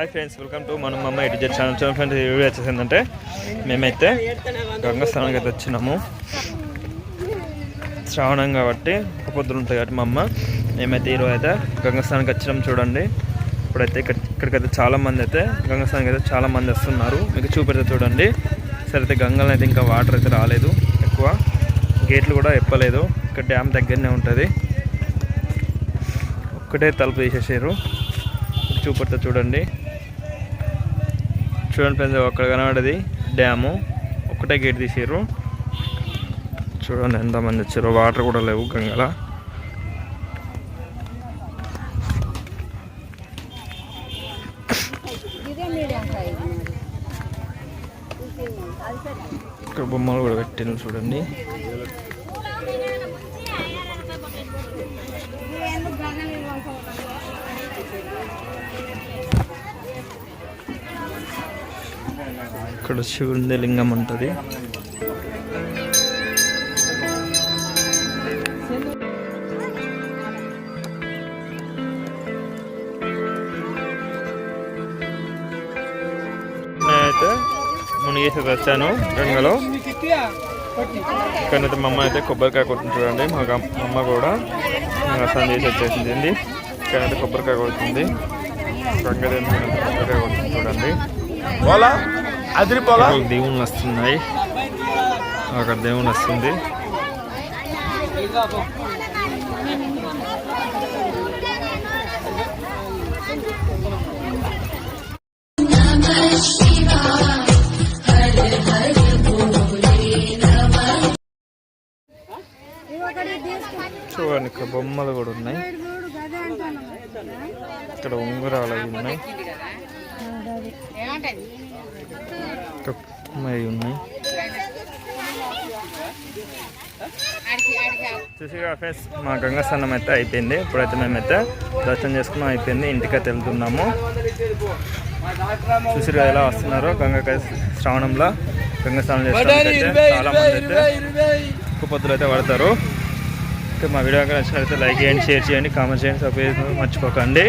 Hi friends welcome to మనం అమ్మ ఇటు ఛానల్ చూడండి ఫ్రెండ్స్ ఈ వీడియో వచ్చేసి ఏంటంటే మేమైతే గంగస్థానానికి అయితే వచ్చినాము. శ్రావణం కాబట్టి ఒక ఉంటుంది కాబట్టి మా అమ్మ మేమైతే ఈరోజు అయితే గంగస్థానానికి వచ్చినాం చూడండి. ఇప్పుడైతే ఇక్కడ ఇక్కడికైతే చాలా మంది అయితే గంగస్థానానికి అయితే చాలా మంది వస్తున్నారు. మీకు చూపెడితే చూడండి. సరే అయితే గంగలో అయితే ఇంకా వాటర్ అయితే రాలేదు ఎక్కువ. గేట్లు కూడా ఎప్పలేదు. ఇక్కడ డ్యామ్ దగ్గరనే ఉంటుంది. ఒక్కటే తలుపు తీసేసారు. చూపెడితే చూడండి. చూడండి ఫ్రెండ్స్ అక్కడ కనబడేది డ్యాము. ఒకటే గేట్ తీసారు చూడండి ఎంతమంది వచ్చారు వాటర్ కూడా లేవు గంగల. ఇక్కడ బొమ్మలు కూడా పెట్టాను చూడండి. ఇక్కడ శివుని లింగం ఉంటుంది. నేనైతే మునిగేసి వచ్చాను గంగలో. ఇక్కడ మా అమ్మ అయితే కొబ్బరికాయ కొడుతుంది చూడండి మా అమ్మ కూడా రసం చేసి వచ్చేసింది. ఇక్కడైతే కొబ్బరికాయ కొడుతుంది. గంగ కొబ్బరికాయ కొడుతుంది చూడండి. అదిరిపోలా? అక్కడ దేవుళ్ళు వస్తున్నాయి. అక్కడ దేవుని వస్తుంది. చూడండి ఇక్కడ బొమ్మలు కూడా ఉన్నాయి. ఇక్కడ ఉంగరాలు అవి ఉన్నాయి. మరి ఉన్నాయి. చూసిగా ఫ్రెండ్స్ మా గంగా స్నానం అయితే అయిపోయింది. ఇప్పుడైతే మేమైతే దర్శనం చేసుకున్నాం అయిపోయింది. ఇంటికైతే వెళ్తున్నాము. చూసిగా ఎలా వస్తున్నారో గంగా శ్రావణంలో. గంగా స్నానం చాలా మంది అయితే ఎక్కువ పొద్దులు అయితే పడతారు. మా వీడియో నచ్చినట్లయితే లైక్ చేయండి షేర్ చేయండి కామెంట్ చేయండి సబ్స్క్రైబ్ మర్చిపోకండి.